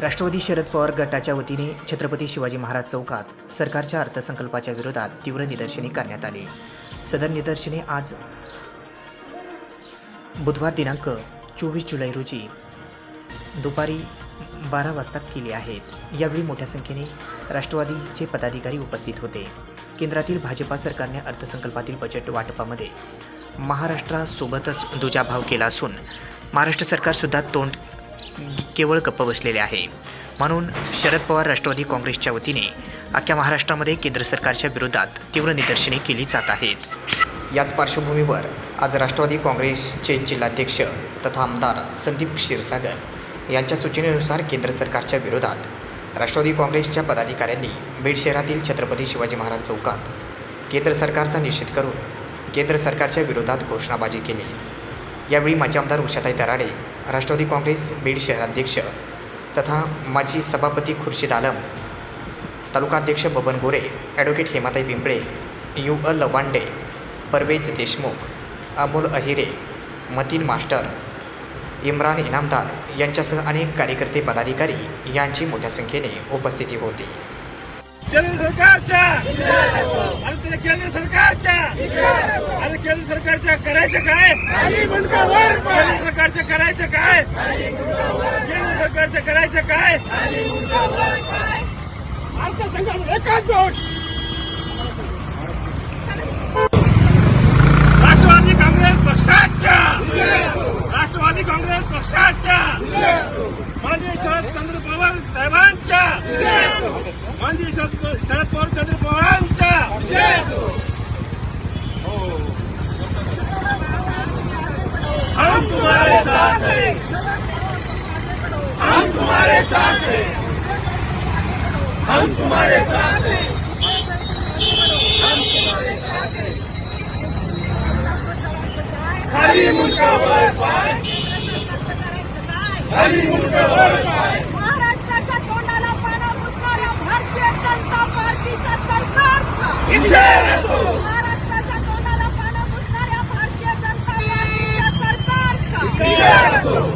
राष्ट्रवादी शरद पवार गटाच्या वतीने छत्रपती शिवाजी महाराज चौकात सरकारच्या अर्थसंकल्पाच्या विरोधात तीव्र निदर्शने करण्यात आली. सदर निदर्शने आज बुधवार दिनांक चोवीस जुलै रोजी दुपारी बारा वाजता केली आहेत. यावेळी मोठ्या संख्येने राष्ट्रवादीचे पदाधिकारी उपस्थित होते. केंद्रातील भाजपा सरकारने अर्थसंकल्पातील बजेट वाटपामध्ये महाराष्ट्रासोबतच दुजाभाव केला असून महाराष्ट्र सरकारसुद्धा तोंड केवळ गप्प बसलेले आहे. म्हणून शरद पवार राष्ट्रवादी काँग्रेसच्या वतीने अख्ख्या महाराष्ट्रामध्ये केंद्र सरकारच्या विरोधात तीव्र निदर्शने केली जात आहेत. याच पार्श्वभूमीवर आज राष्ट्रवादी काँग्रेसचे जिल्हाध्यक्ष तथा आमदार संदीप क्षीरसागर यांच्या सूचनेनुसार केंद्र सरकारच्या विरोधात राष्ट्रवादी काँग्रेसच्या पदाधिकाऱ्यांनी बीड शहरातील छत्रपती शिवाजी महाराज चौकात केंद्र सरकारचा निषेध करून केंद्र सरकारच्या विरोधात घोषणाबाजी केली. यावेळी माजी आमदार उषाताई दराडे राष्ट्रवादी काँग्रेस बीड शहराध्यक्ष तथा माजी सभापती खुर्शीद आलम तालुकाध्यक्ष Baban Gore advocate Hematai Pimple U A Lavande Parvez Deshmukh Amol Ahire Matin master Imran Inamdar यांच्यासह अनेक कार्यकर्ते पदाधिकारी यांची मोठ्या संख्येने उपस्थिती होती. केंद्र सरकारच्या. अरे तुला केंद्र सरकारच्या अरे केंद्र सरकारच्या करायचं काय केंद्र सरकारचं करायचं काय? केंद्र सरकारचं करायचं काय? राष्ट्रवादी काँग्रेस पक्षाच्या. राष्ट्रवादी काँग्रेस पक्षाच्या. माननीय शरदचंद्र पवार साहेबांच्या. माननीय शरद शरद तुम्हारे साथ हैं। हम तुम्हारे साथ हैं। हम तुम्हारे साथ हैं। खाली मुंडका वर पाय खाली मुंडका वर महाराष्ट्राच्या तोंडाला पानं पुसणाऱ्या भारतीय जनता पार्टीच्या सरकारचं विजय असो Castle.